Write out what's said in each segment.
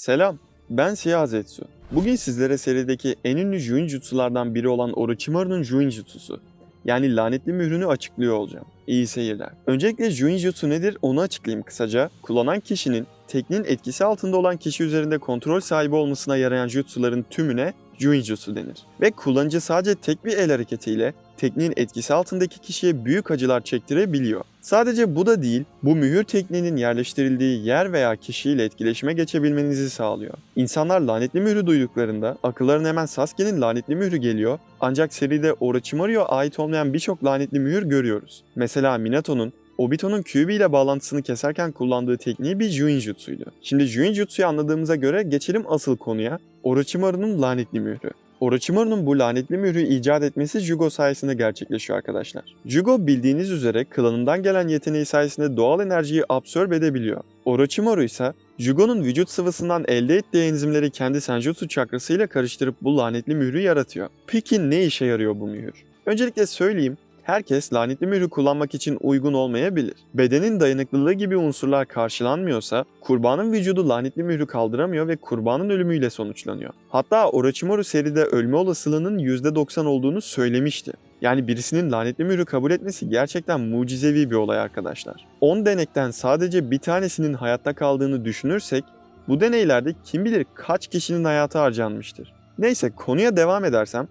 Selam, ben Siyah Zetsu. Bugün sizlere serideki en ünlü Juinjutsulardan biri olan Orochimaru'nun Juinjutsusu, yani lanetli mührünü açıklıyor olacağım. İyi seyirler. Öncelikle Juinjutsu nedir onu açıklayayım kısaca. Kullanan kişinin tekniğin etkisi altında olan kişi üzerinde kontrol sahibi olmasına yarayan jutsuların tümüne Juinjutsu denir. Ve kullanıcı sadece tek bir el hareketiyle tekniğin etkisi altındaki kişiye büyük acılar çektirebiliyor. Sadece bu da değil, bu mühür tekniğinin yerleştirildiği yer veya kişiyle etkileşime geçebilmenizi sağlıyor. İnsanlar lanetli mührü duyduklarında akıllarına hemen Sasuke'nin lanetli mührü geliyor ancak seride Orochimaru'ya ait olmayan birçok lanetli mühür görüyoruz. Mesela Minato'nun Obito'nun Kyuubi ile bağlantısını keserken kullandığı tekniği bir Juinjutsuydu. Şimdi Juinjutsu'yu anladığımıza göre geçelim asıl konuya. Orochimaru'nun lanetli mührü. Orochimaru'nun bu lanetli mührü icat etmesi Jugo sayesinde gerçekleşiyor arkadaşlar. Jugo bildiğiniz üzere klanından gelen yeteneği sayesinde doğal enerjiyi absorbe edebiliyor. Orochimaru ise Jugo'nun vücut sıvısından elde ettiği enzimleri kendi Senjutsu çakrasıyla karıştırıp bu lanetli mührü yaratıyor. Peki ne işe yarıyor bu mühür? Öncelikle söyleyeyim, herkes lanetli mührü kullanmak için uygun olmayabilir. Bedenin dayanıklılığı gibi unsurlar karşılanmıyorsa kurbanın vücudu lanetli mührü kaldıramıyor ve kurbanın ölümüyle sonuçlanıyor. Hatta Orochimaru seride ölme olasılığının %90 olduğunu söylemişti. Yani birisinin lanetli mührü kabul etmesi gerçekten mucizevi bir olay arkadaşlar. 10 denekten sadece bir tanesinin hayatta kaldığını düşünürsek bu deneylerde kim bilir kaç kişinin hayatı harcanmıştır. Neyse konuya devam edersem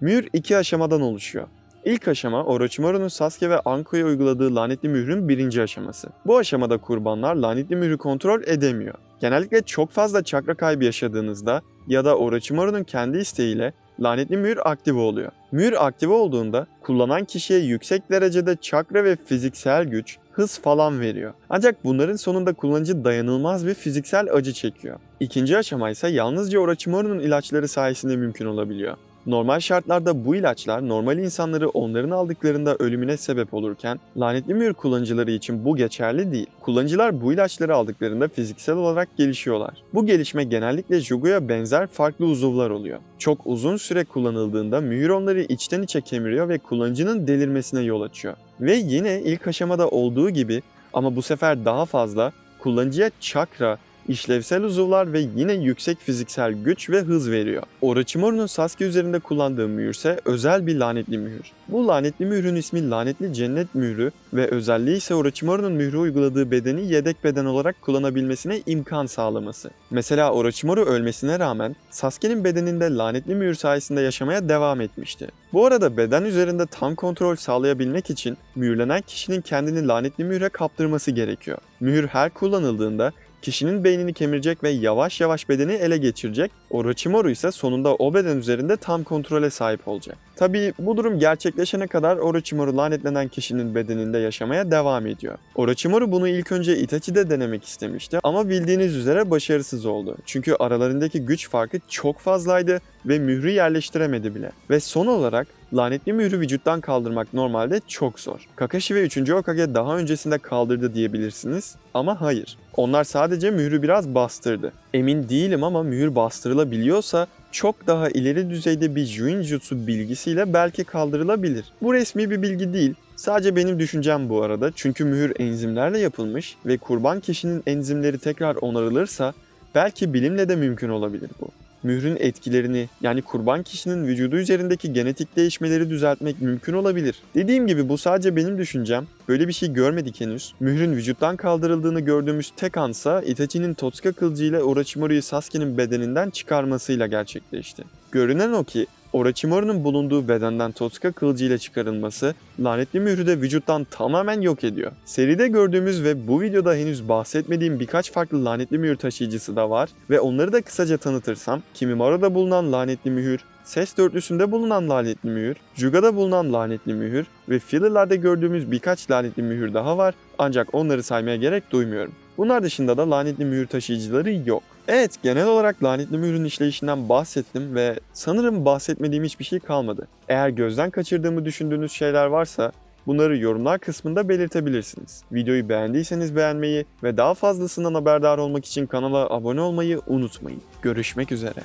mühür iki aşamadan oluşuyor. İlk aşama Orochimaru'nun Sasuke ve Anko'ya uyguladığı lanetli mührün birinci aşaması. Bu aşamada kurbanlar lanetli mührü kontrol edemiyor. Genellikle çok fazla çakra kaybı yaşadığınızda ya da Orochimaru'nun kendi isteğiyle lanetli mühür aktive oluyor. Mühür aktive olduğunda kullanan kişiye yüksek derecede çakra ve fiziksel güç, hız falan veriyor. Ancak bunların sonunda kullanıcı dayanılmaz bir fiziksel acı çekiyor. İkinci aşama ise yalnızca Orochimaru'nun ilaçları sayesinde mümkün olabiliyor. Normal şartlarda bu ilaçlar normal insanları onların aldıklarında ölümüne sebep olurken lanetli mühür kullanıcıları için bu geçerli değil. Kullanıcılar bu ilaçları aldıklarında fiziksel olarak gelişiyorlar. Bu gelişme genellikle Jugo'ya benzer farklı uzuvlar oluyor. Çok uzun süre kullanıldığında mühür onları içten içe kemiriyor ve kullanıcının delirmesine yol açıyor. Ve yine ilk aşamada olduğu gibi ama bu sefer daha fazla kullanıcıya çakra, işlevsel uzuvlar ve yine yüksek fiziksel güç ve hız veriyor. Orochimaru'nun Sasuke üzerinde kullandığı mühür ise özel bir lanetli mühür. Bu lanetli mührün ismi lanetli cennet mührü ve özelliği ise Orochimaru'nun mührü uyguladığı bedeni yedek beden olarak kullanabilmesine imkan sağlaması. Mesela Orochimaru ölmesine rağmen Sasuke'nin bedeninde lanetli mühür sayesinde yaşamaya devam etmişti. Bu arada beden üzerinde tam kontrol sağlayabilmek için mühürlenen kişinin kendini lanetli mühre kaptırması gerekiyor. Mühür her kullanıldığında kişinin beynini kemirecek ve yavaş yavaş bedeni ele geçirecek. Orochimaru ise sonunda o beden üzerinde tam kontrole sahip olacak. Tabii bu durum gerçekleşene kadar Orochimaru lanetlenen kişinin bedeninde yaşamaya devam ediyor. Orochimaru bunu ilk önce Itachi'de denemek istemişti ama bildiğiniz üzere başarısız oldu. Çünkü aralarındaki güç farkı çok fazlaydı ve mührü yerleştiremedi bile. Ve son olarak lanetli mührü vücuttan kaldırmak normalde çok zor. Kakashi ve 3. Hokage daha öncesinde kaldırdı diyebilirsiniz ama hayır. Onlar sadece mührü biraz bastırdı. Emin değilim ama mühür bastırılabiliyorsa çok daha ileri düzeyde bir Juinjutsu bilgisiyle belki kaldırılabilir. Bu resmi bir bilgi değil. Sadece benim düşüncem bu arada. Çünkü mühür enzimlerle yapılmış ve kurban kişinin enzimleri tekrar onarılırsa belki bilimle de mümkün olabilir bu mührün etkilerini yani kurban kişinin vücudu üzerindeki genetik değişmeleri düzeltmek mümkün olabilir. Dediğim gibi bu sadece benim düşüncem. Böyle bir şey görmedik henüz. Mührün vücuttan kaldırıldığını gördüğümüz tek ansa Itachi'nin Totsuka kılıcı ile Orochimaru'yu Sasuke'nin bedeninden çıkarmasıyla gerçekleşti. Görünen o ki Orochimaru'nun bulunduğu bedenden Totsuka kılıcı ile çıkarılması lanetli mührü de vücuttan tamamen yok ediyor. Seride gördüğümüz ve bu videoda henüz bahsetmediğim birkaç farklı lanetli mühür taşıyıcısı da var ve onları da kısaca tanıtırsam Kimimaro'da bulunan lanetli mühür, Ses dörtlüsünde bulunan lanetli mühür, Juga'da bulunan lanetli mühür ve filler'larda gördüğümüz birkaç lanetli mühür daha var ancak onları saymaya gerek duymuyorum. Bunlar dışında da lanetli mühür taşıyıcıları yok. Evet genel olarak lanetli mührün işleyişinden bahsettim ve sanırım bahsetmediğim hiçbir şey kalmadı. Eğer gözden kaçırdığımı düşündüğünüz şeyler varsa bunları yorumlar kısmında belirtebilirsiniz. Videoyu beğendiyseniz beğenmeyi ve daha fazlasından haberdar olmak için kanala abone olmayı unutmayın. Görüşmek üzere.